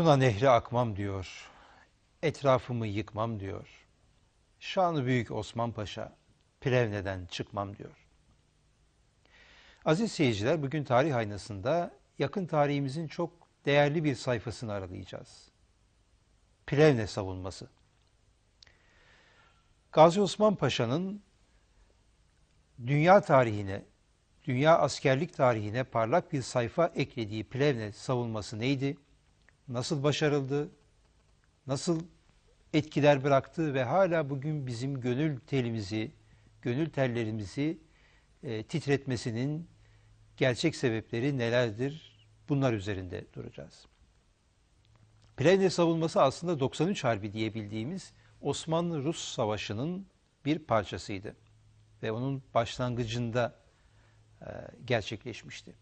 Tuna nehri akmam diyor. Etrafımı yıkmam diyor. Şanı büyük Osman Paşa Plevne'den çıkmam diyor. Aziz seyirciler bugün tarih aynasında yakın tarihimizin çok değerli bir sayfasını aralayacağız. Plevne savunması. Gazi Osman Paşa'nın dünya tarihine, dünya askerlik tarihine parlak bir sayfa eklediği Plevne savunması neydi? Nasıl başarıldı? Nasıl etkiler bıraktı ve hala bugün bizim gönül telimizi, gönül tellerimizi e, titretmesinin gerçek sebepleri nelerdir? Bunlar üzerinde duracağız. Plevne savunması aslında 93 Harbi diye bildiğimiz Osmanlı-Rus Savaşı'nın bir parçasıydı. Ve onun başlangıcında e, gerçekleşmişti.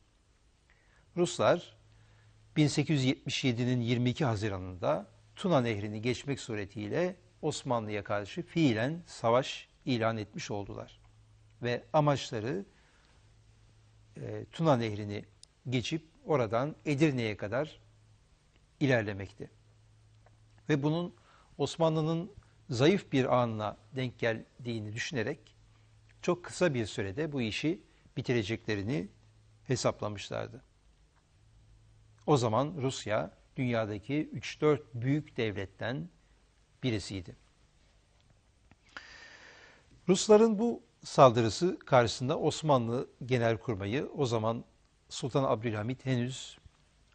Ruslar 1877'nin 22 Haziran'ında Tuna Nehri'ni geçmek suretiyle Osmanlı'ya karşı fiilen savaş ilan etmiş oldular. Ve amaçları e, Tuna Nehri'ni geçip oradan Edirne'ye kadar ilerlemekti. Ve bunun Osmanlı'nın zayıf bir anına denk geldiğini düşünerek çok kısa bir sürede bu işi bitireceklerini hesaplamışlardı. O zaman Rusya dünyadaki 3-4 büyük devletten birisiydi. Rusların bu saldırısı karşısında Osmanlı Genelkurmayı o zaman Sultan Abdülhamit henüz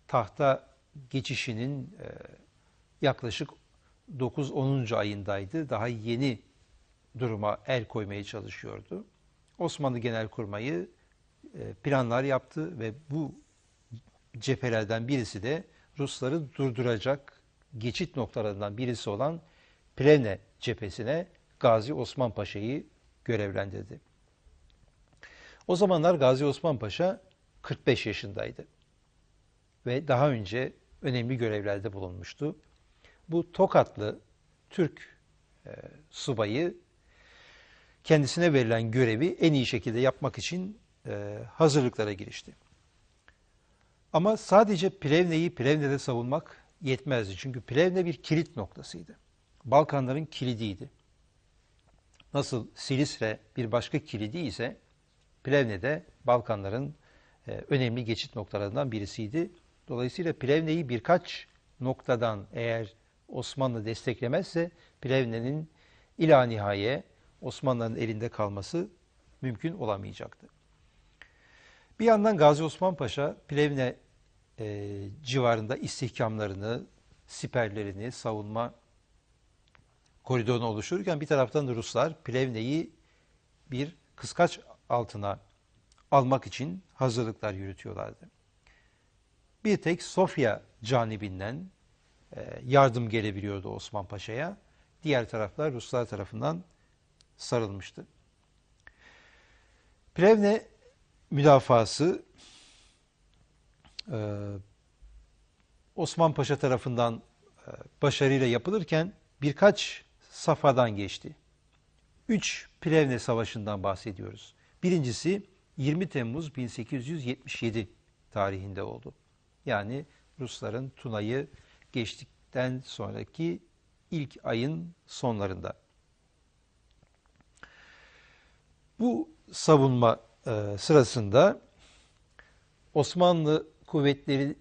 tahta geçişinin e, yaklaşık 9-10. ayındaydı. Daha yeni duruma el koymaya çalışıyordu. Osmanlı Genelkurmayı e, planlar yaptı ve bu cephelerden birisi de Rusları durduracak geçit noktalarından birisi olan Plevne cephesine Gazi Osman Paşa'yı görevlendirdi. O zamanlar Gazi Osman Paşa 45 yaşındaydı ve daha önce önemli görevlerde bulunmuştu. Bu Tokatlı Türk e, subayı kendisine verilen görevi en iyi şekilde yapmak için e, hazırlıklara girişti. Ama sadece Plevne'yi Plevne'de savunmak yetmezdi. Çünkü Plevne bir kilit noktasıydı. Balkanların kilidiydi. Nasıl Silistre bir başka kilidi ise Plevne'de Balkanların e, önemli geçit noktalarından birisiydi. Dolayısıyla Plevne'yi birkaç noktadan eğer Osmanlı desteklemezse Plevne'nin ila nihaye Osmanlı'nın elinde kalması mümkün olamayacaktı. Bir yandan Gazi Osman Paşa Plevne e, civarında istihkamlarını, siperlerini, savunma koridorunu oluştururken bir taraftan da Ruslar Plevne'yi bir kıskaç altına almak için hazırlıklar yürütüyorlardı. Bir tek Sofya canibinden e, yardım gelebiliyordu Osman Paşa'ya. Diğer taraflar Ruslar tarafından sarılmıştı. Plevne müdafası e, Osman Paşa tarafından e, başarıyla yapılırken birkaç safhadan geçti. Üç Plevne Savaşı'ndan bahsediyoruz. Birincisi 20 Temmuz 1877 tarihinde oldu. Yani Rusların Tuna'yı geçtikten sonraki ilk ayın sonlarında. Bu savunma sırasında Osmanlı kuvvetleri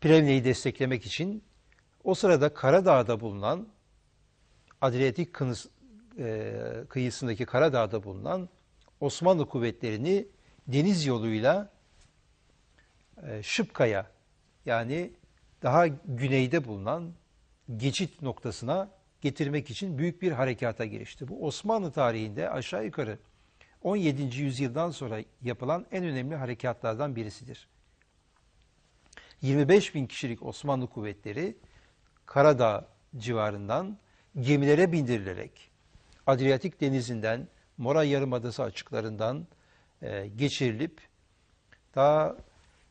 Plevne'yi desteklemek için o sırada Karadağ'da bulunan Adriyatik e, kıyısındaki Karadağ'da bulunan Osmanlı kuvvetlerini deniz yoluyla e, Şıpkaya yani daha güneyde bulunan geçit noktasına getirmek için büyük bir harekata girişti. Bu Osmanlı tarihinde aşağı yukarı 17. yüzyıldan sonra yapılan en önemli harekatlardan birisidir. 25 bin kişilik Osmanlı kuvvetleri Karadağ civarından gemilere bindirilerek Adriyatik denizinden Mora Yarımadası açıklarından e, geçirilip daha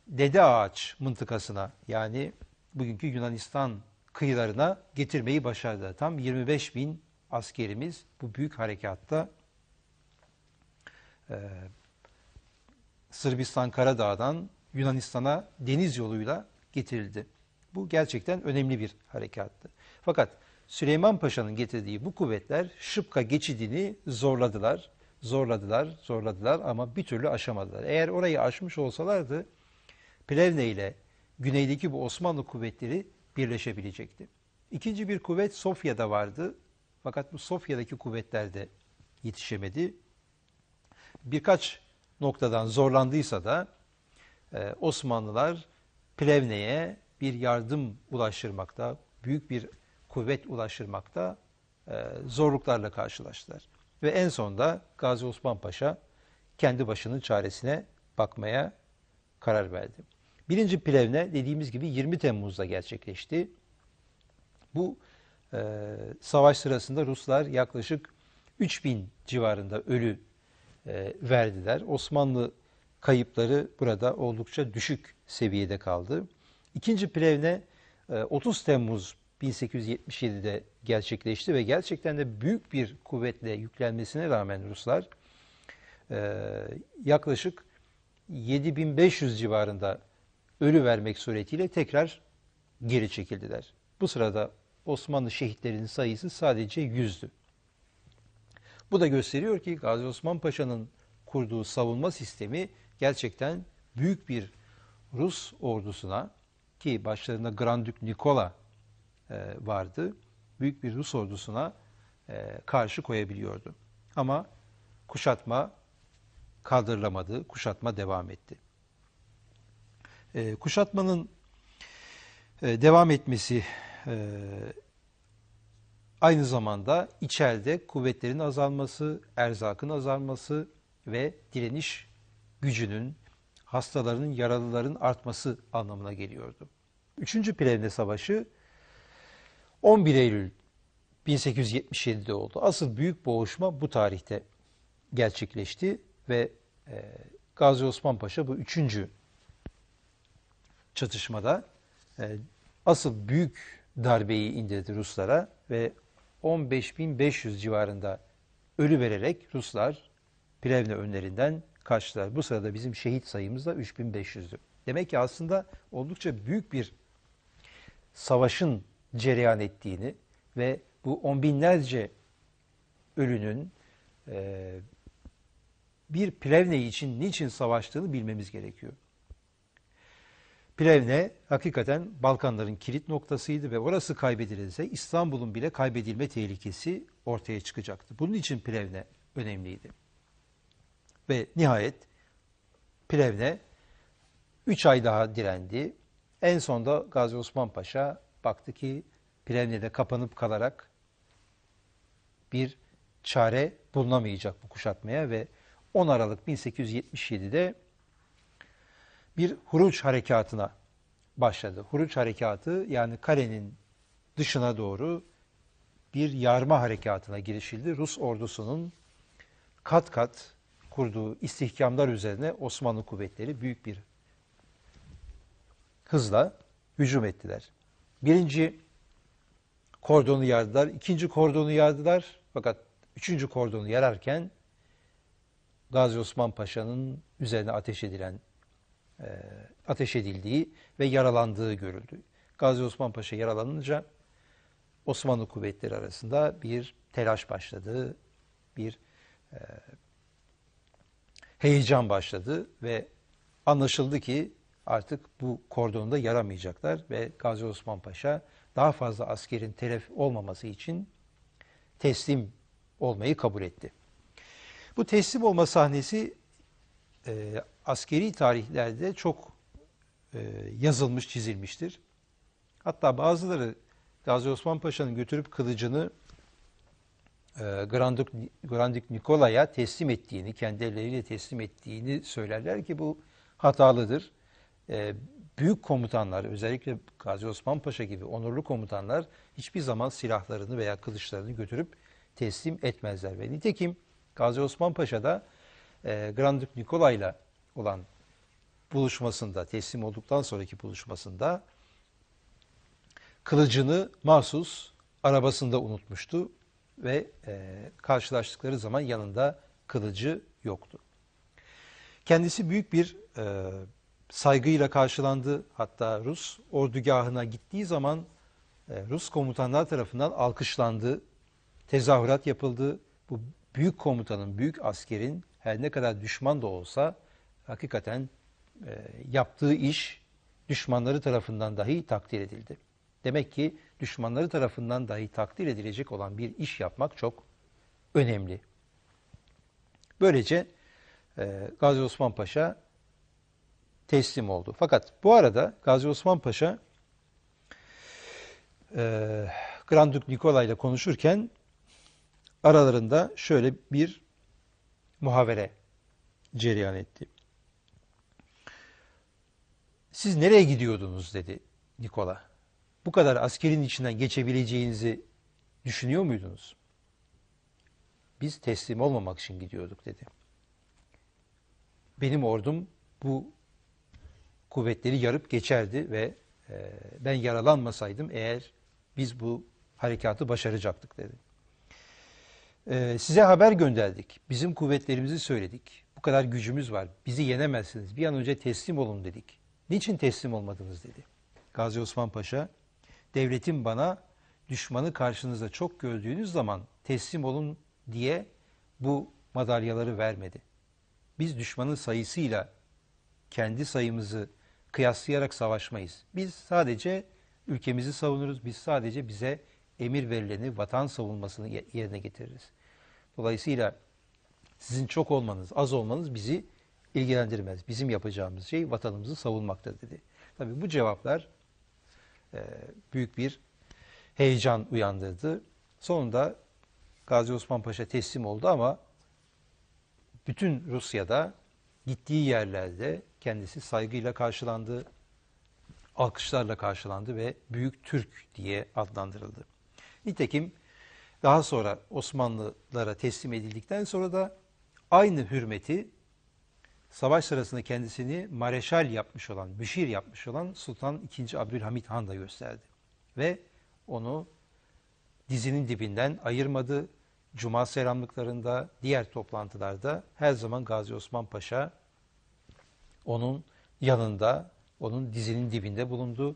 Dede Ağaç mıntıkasına yani bugünkü Yunanistan kıyılarına getirmeyi başardı. Tam 25 bin askerimiz bu büyük harekatta e, Sırbistan Karadağ'dan Yunanistan'a deniz yoluyla getirildi. Bu gerçekten önemli bir harekattı. Fakat Süleyman Paşa'nın getirdiği bu kuvvetler Şıpka geçidini zorladılar, zorladılar, zorladılar ama bir türlü aşamadılar. Eğer orayı aşmış olsalardı Plevne ile güneydeki bu Osmanlı kuvvetleri birleşebilecekti. İkinci bir kuvvet Sofya'da vardı. Fakat bu Sofya'daki kuvvetler de yetişemedi. Birkaç noktadan zorlandıysa da e, Osmanlılar Plevne'ye bir yardım ulaştırmakta, büyük bir kuvvet ulaştırmakta e, zorluklarla karşılaştılar. Ve en sonunda Gazi Osman Paşa kendi başının çaresine bakmaya karar verdi. Birinci Plevne dediğimiz gibi 20 Temmuz'da gerçekleşti. Bu e, savaş sırasında Ruslar yaklaşık 3000 civarında ölü e, verdiler. Osmanlı kayıpları burada oldukça düşük seviyede kaldı. İkinci Plevne e, 30 Temmuz 1877'de gerçekleşti ve gerçekten de büyük bir kuvvetle yüklenmesine rağmen Ruslar e, yaklaşık 7500 civarında ölü vermek suretiyle tekrar geri çekildiler. Bu sırada Osmanlı şehitlerinin sayısı sadece yüzdü. Bu da gösteriyor ki Gazi Osman Paşa'nın kurduğu savunma sistemi gerçekten büyük bir Rus ordusuna ki başlarında Grand Duke Nikola e, vardı. Büyük bir Rus ordusuna e, karşı koyabiliyordu. Ama kuşatma kaldırılamadı. Kuşatma devam etti. E, kuşatmanın devam etmesi aynı zamanda içeride kuvvetlerin azalması, erzakın azalması ve direniş gücünün, hastaların, yaralıların artması anlamına geliyordu. Üçüncü Plevne Savaşı 11 Eylül 1877'de oldu. Asıl büyük boğuşma bu tarihte gerçekleşti ve e, Gazi Osman Paşa bu üçüncü çatışmada e, asıl büyük darbeyi indirdi Ruslara ve 15.500 civarında ölü vererek Ruslar Plevne önlerinden kaçtılar. Bu sırada bizim şehit sayımız da 3500'dü. Demek ki aslında oldukça büyük bir savaşın cereyan ettiğini ve bu on binlerce ölünün e, bir Plevne için niçin savaştığını bilmemiz gerekiyor. Plevne hakikaten Balkanların kilit noktasıydı ve orası kaybedilirse İstanbul'un bile kaybedilme tehlikesi ortaya çıkacaktı. Bunun için Plevne önemliydi. Ve nihayet Plevne 3 ay daha direndi. En sonda Gazi Osman Paşa baktı ki Plevne'de kapanıp kalarak bir çare bulunamayacak bu kuşatmaya ve 10 Aralık 1877'de bir huruç harekatına başladı. Huruç harekatı yani kalenin dışına doğru bir yarma harekatına girişildi. Rus ordusunun kat kat kurduğu istihkamlar üzerine Osmanlı kuvvetleri büyük bir hızla hücum ettiler. Birinci kordonu yardılar, ikinci kordonu yardılar. Fakat üçüncü kordonu yararken Gazi Osman Paşa'nın üzerine ateş edilen e, ateş edildiği ve yaralandığı görüldü. Gazi Osman Paşa yaralanınca Osmanlı kuvvetleri arasında bir telaş başladı, bir e, heyecan başladı ve anlaşıldı ki artık bu kordonda yaramayacaklar ve Gazi Osman Paşa daha fazla askerin telef olmaması için teslim olmayı kabul etti. Bu teslim olma sahnesi e, askeri tarihlerde çok e, yazılmış, çizilmiştir. Hatta bazıları Gazi Osman Paşa'nın götürüp kılıcını e, Grandik, Grandik Nikola'ya teslim ettiğini, kendi elleriyle teslim ettiğini söylerler ki bu hatalıdır. E, büyük komutanlar, özellikle Gazi Osman Paşa gibi onurlu komutanlar hiçbir zaman silahlarını veya kılıçlarını götürüp teslim etmezler. Ve nitekim Gazi Osman Paşa da e, Grand Duke Nikola ile olan buluşmasında, teslim olduktan sonraki buluşmasında kılıcını mahsus arabasında unutmuştu ve e, karşılaştıkları zaman yanında kılıcı yoktu. Kendisi büyük bir e, saygıyla karşılandı. Hatta Rus ordugahına gittiği zaman e, Rus komutanlar tarafından alkışlandı. Tezahürat yapıldı. Bu büyük komutanın, büyük askerin her ne kadar düşman da olsa hakikaten e, yaptığı iş düşmanları tarafından dahi takdir edildi. Demek ki düşmanları tarafından dahi takdir edilecek olan bir iş yapmak çok önemli. Böylece e, Gazi Osman Paşa teslim oldu. Fakat bu arada Gazi Osman Paşa e, Grand Duke Nikolay ile konuşurken aralarında şöyle bir muhavere cereyan etti. Siz nereye gidiyordunuz dedi Nikola. Bu kadar askerin içinden geçebileceğinizi düşünüyor muydunuz? Biz teslim olmamak için gidiyorduk dedi. Benim ordum bu kuvvetleri yarıp geçerdi ve e, ben yaralanmasaydım eğer biz bu harekatı başaracaktık dedi. E, size haber gönderdik. Bizim kuvvetlerimizi söyledik. Bu kadar gücümüz var. Bizi yenemezsiniz. Bir an önce teslim olun dedik. Niçin teslim olmadınız dedi. Gazi Osman Paşa, devletin bana düşmanı karşınızda çok gördüğünüz zaman teslim olun diye bu madalyaları vermedi. Biz düşmanın sayısıyla kendi sayımızı kıyaslayarak savaşmayız. Biz sadece ülkemizi savunuruz. Biz sadece bize emir verileni vatan savunmasını yerine getiririz. Dolayısıyla sizin çok olmanız, az olmanız bizi ilgilendirmez. Bizim yapacağımız şey vatanımızı savunmaktır dedi. Tabii bu cevaplar e, büyük bir heyecan uyandırdı. Sonunda Gazi Osman Paşa teslim oldu ama bütün Rusya'da gittiği yerlerde kendisi saygıyla karşılandı, alkışlarla karşılandı ve Büyük Türk diye adlandırıldı. Nitekim daha sonra Osmanlılara teslim edildikten sonra da aynı hürmeti savaş sırasında kendisini mareşal yapmış olan, müşir yapmış olan Sultan II. Abdülhamit Han da gösterdi. Ve onu dizinin dibinden ayırmadı. Cuma selamlıklarında, diğer toplantılarda her zaman Gazi Osman Paşa onun yanında, onun dizinin dibinde bulundu.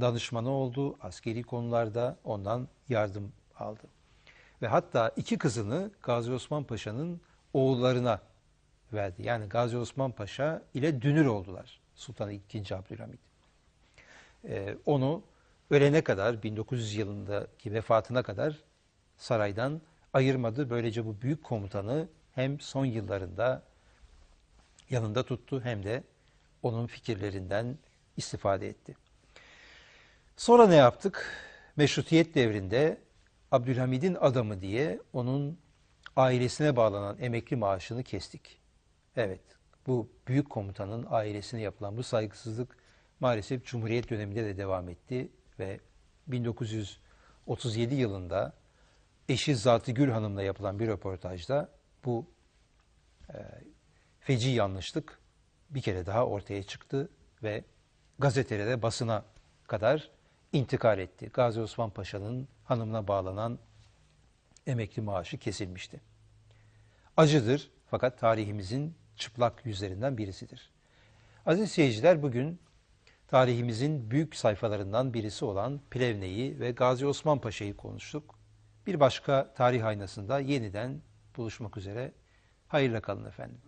Danışmanı oldu, askeri konularda ondan yardım aldı. Ve hatta iki kızını Gazi Osman Paşa'nın oğullarına verdi. Yani Gazi Osman Paşa ile dünür oldular Sultan II. Abdülhamit. Ee, onu ölene kadar 1900 yılındaki vefatına kadar saraydan ayırmadı. Böylece bu büyük komutanı hem son yıllarında yanında tuttu hem de onun fikirlerinden istifade etti. Sonra ne yaptık? Meşrutiyet devrinde Abdülhamid'in adamı diye onun ailesine bağlanan emekli maaşını kestik. Evet, bu büyük komutanın ailesine yapılan bu saygısızlık maalesef Cumhuriyet döneminde de devam etti ve 1937 yılında eşi Zatı Gül Hanım'la yapılan bir röportajda bu e, feci yanlışlık bir kere daha ortaya çıktı ve gazetelere, basına kadar intikal etti. Gazi Osman Paşa'nın hanımına bağlanan emekli maaşı kesilmişti. Acıdır fakat tarihimizin çıplak yüzlerinden birisidir. Aziz seyirciler bugün tarihimizin büyük sayfalarından birisi olan Plevne'yi ve Gazi Osman Paşa'yı konuştuk. Bir başka tarih aynasında yeniden buluşmak üzere. Hayırla kalın efendim.